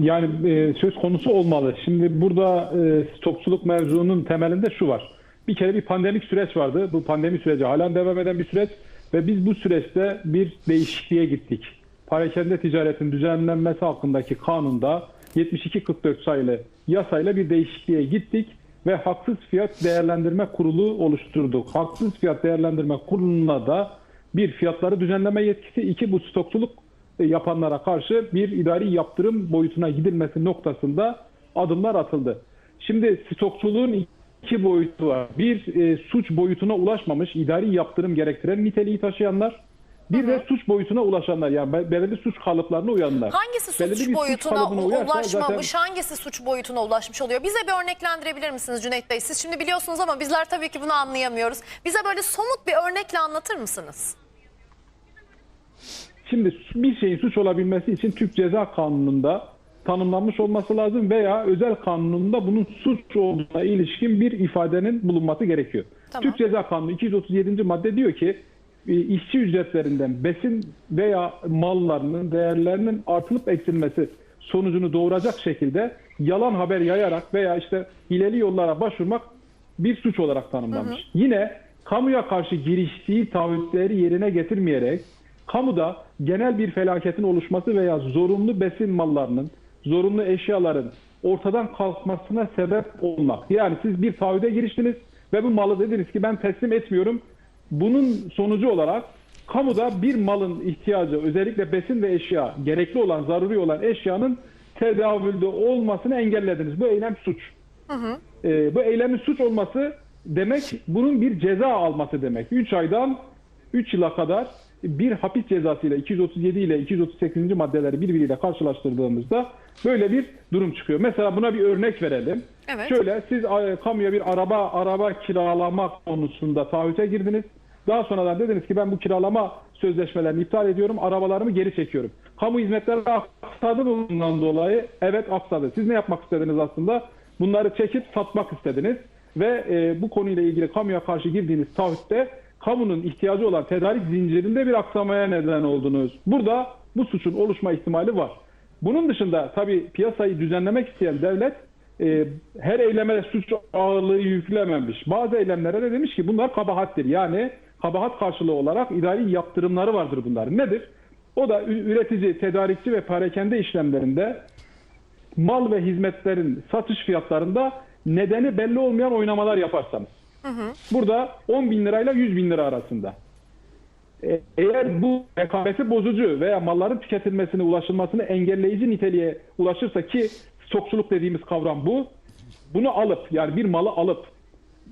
Yani e, söz konusu olmalı. Şimdi burada e, stokçuluk mevzunun temelinde şu var. Bir kere bir pandemik süreç vardı. Bu pandemi süreci halen devam eden bir süreç ve biz bu süreçte bir değişikliğe gittik. Parakende ticaretin düzenlenmesi hakkındaki kanunda 72-44 sayılı yasayla bir değişikliğe gittik ve haksız fiyat değerlendirme kurulu oluşturduk. Haksız fiyat değerlendirme kuruluna da bir fiyatları düzenleme yetkisi, iki bu stokçuluk yapanlara karşı bir idari yaptırım boyutuna gidilmesi noktasında adımlar atıldı. Şimdi stokçuluğun iki boyutu var. Bir e, suç boyutuna ulaşmamış idari yaptırım gerektiren niteliği taşıyanlar. Bir de suç boyutuna ulaşanlar yani be- belirli suç kalıplarına uyanlar. Hangisi Belirli suç bir boyutuna uyarsa ulaşmamış, zaten- hangisi suç boyutuna ulaşmış oluyor? Bize bir örneklendirebilir misiniz Cüneyt Bey? Siz şimdi biliyorsunuz ama bizler tabii ki bunu anlayamıyoruz. Bize böyle somut bir örnekle anlatır mısınız? Şimdi bir şeyin suç olabilmesi için Türk Ceza Kanunu'nda tanımlanmış olması lazım veya özel kanununda bunun suç olduğuna ilişkin bir ifadenin bulunması gerekiyor. Tamam. Türk Ceza Kanunu 237. madde diyor ki e, işçi ücretlerinden besin veya mallarının değerlerinin artılıp eksilmesi sonucunu doğuracak şekilde yalan haber yayarak veya işte hileli yollara başvurmak bir suç olarak tanımlanmış. Yine kamuya karşı giriştiği taahhütleri yerine getirmeyerek kamuda genel bir felaketin oluşması veya zorunlu besin mallarının, zorunlu eşyaların ortadan kalkmasına sebep olmak. Yani siz bir taahhüde giriştiniz ve bu malı dediniz ki ben teslim etmiyorum. Bunun sonucu olarak kamuda bir malın ihtiyacı özellikle besin ve eşya gerekli olan, zaruri olan eşyanın tedavülde olmasını engellediniz. Bu eylem suç. Ee, bu eylemin suç olması demek bunun bir ceza alması demek. 3 aydan 3 yıla kadar bir hapis cezasıyla 237 ile 238. maddeleri birbiriyle karşılaştırdığımızda böyle bir durum çıkıyor. Mesela buna bir örnek verelim. Evet. Şöyle siz kamuya bir araba araba kiralama konusunda taahhüte girdiniz. Daha sonradan dediniz ki ben bu kiralama sözleşmelerini iptal ediyorum. Arabalarımı geri çekiyorum. Kamu hizmetleri aksadı bundan dolayı? Evet aksadı. Siz ne yapmak istediniz aslında? Bunları çekip satmak istediniz. Ve e, bu konuyla ilgili kamuya karşı girdiğiniz taahhütte kamunun ihtiyacı olan tedarik zincirinde bir aksamaya neden oldunuz. Burada bu suçun oluşma ihtimali var. Bunun dışında tabii piyasayı düzenlemek isteyen devlet e, her eyleme suç ağırlığı yüklememiş. Bazı eylemlere de demiş ki bunlar kabahattir. Yani kabahat karşılığı olarak idari yaptırımları vardır bunların. Nedir? O da üretici, tedarikçi ve parakende işlemlerinde mal ve hizmetlerin satış fiyatlarında nedeni belli olmayan oynamalar yaparsanız. Burada 10 bin lirayla 100 bin lira arasında. E, Eğer bu rekabeti bozucu veya malların tüketilmesine ulaşılmasını engelleyici niteliğe ulaşırsa ki stokçuluk dediğimiz kavram bu. Bunu alıp yani bir malı alıp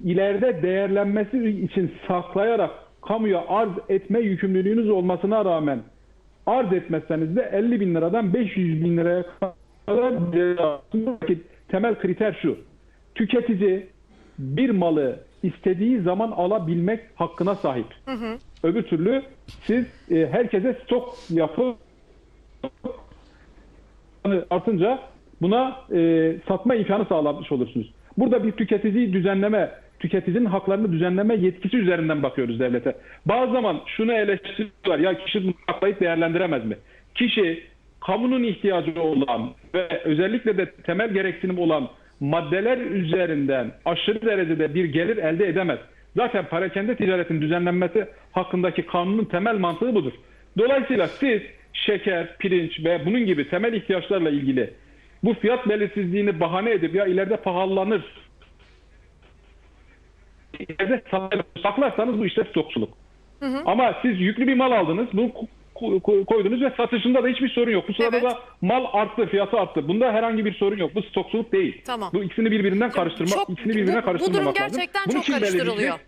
ileride değerlenmesi için saklayarak kamuya arz etme yükümlülüğünüz olmasına rağmen arz etmezseniz de 50 bin liradan 500 bin liraya kadar temel kriter şu. Tüketici bir malı istediği zaman alabilmek hakkına sahip. Öbür türlü siz e, herkese stok yapıp artınca buna e, satma imkanı sağlamış olursunuz. Burada bir tüketici düzenleme, tüketicinin haklarını düzenleme yetkisi üzerinden bakıyoruz devlete. Bazı zaman şunu eleştiriyorlar ya kişi bunu saklayıp değerlendiremez mi? Kişi kamunun ihtiyacı olan ve özellikle de temel gereksinim olan maddeler üzerinden aşırı derecede bir gelir elde edemez. Zaten parakende ticaretin düzenlenmesi hakkındaki kanunun temel mantığı budur. Dolayısıyla siz şeker, pirinç ve bunun gibi temel ihtiyaçlarla ilgili bu fiyat belirsizliğini bahane edip ya ileride pahalanır ileride saklarsanız bu işte stokçuluk. Ama siz yüklü bir mal aldınız, ko- koydunuz ve satışında da hiçbir sorun yok. Bu sırada Evet. da mal arttı, fiyatı arttı. Bunda herhangi bir sorun yok. Bu stokçuluk değil. Tamam. Bu ikisini birbirinden karıştırmak, Çok- ikisini birbirine bu- bu karıştırmamak durum lazım. gerçekten Bunu çok kim karıştırılıyor.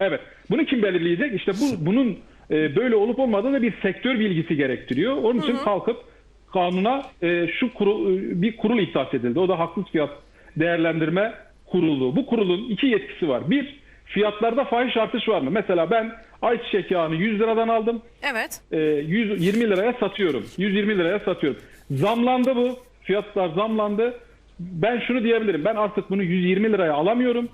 Evet. Bunu kim belirleyecek? İşte bu bunun e, böyle olup olmadığını bir sektör bilgisi gerektiriyor. Onun için kalkıp kanuna e, şu kurul, e, bir kurul ihtas edildi. O da haksız fiyat değerlendirme kurulu. Bu kurulun iki yetkisi var. Bir, fiyatlarda fahiş artış var mı? Mesela ben ayçiçek yağını 100 liradan aldım. Evet. E, 120 liraya satıyorum. 120 liraya satıyorum. Zamlandı bu. Fiyatlar zamlandı. Ben şunu diyebilirim. Ben artık bunu 120 liraya alamıyorum.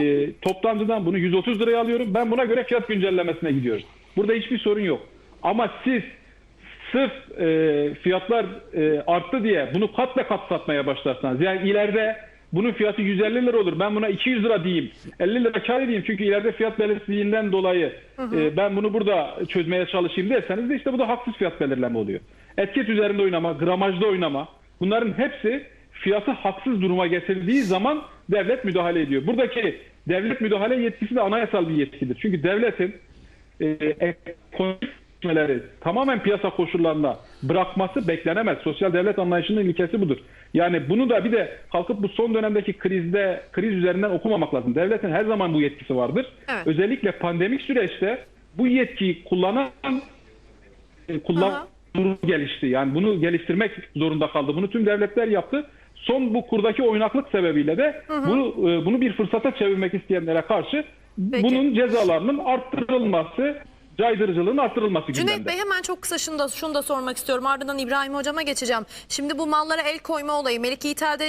E, toptancıdan bunu 130 liraya alıyorum. Ben buna göre fiyat güncellemesine gidiyorum. Burada hiçbir sorun yok. Ama siz sırf e, fiyatlar e, arttı diye bunu kat be kat satmaya başlarsanız yani ileride bunun fiyatı 150 lira olur. Ben buna 200 lira diyeyim. 50 lira kar edeyim. Çünkü ileride fiyat belirsizliğinden dolayı e, ben bunu burada çözmeye çalışayım derseniz de işte bu da haksız fiyat belirleme oluyor. Etiket üzerinde oynama, gramajda oynama. Bunların hepsi fiyatı haksız duruma getirdiği zaman devlet müdahale ediyor. Buradaki devlet müdahale yetkisi de anayasal bir yetkidir. Çünkü devletin e, ekonomik gelişmeleri tamamen piyasa koşullarında bırakması beklenemez. Sosyal devlet anlayışının ilkesi budur. Yani bunu da bir de kalkıp bu son dönemdeki krizde kriz üzerinden okumamak lazım. Devletin her zaman bu yetkisi vardır. Evet. Özellikle pandemik süreçte bu yetkiyi kullanan kullan Aha. durumu gelişti. Yani bunu geliştirmek zorunda kaldı. Bunu tüm devletler yaptı. Son bu kurdaki oynaklık sebebiyle de bunu e, bunu bir fırsata çevirmek isteyenlere karşı Peki. bunun cezalarının arttırılması, caydırıcılığın arttırılması Cüneyt gündemde. Bey hemen çok kısa şunu da, şunu da sormak istiyorum. Ardından İbrahim Hocam'a geçeceğim. Şimdi bu mallara el koyma olayı Melike İtal'de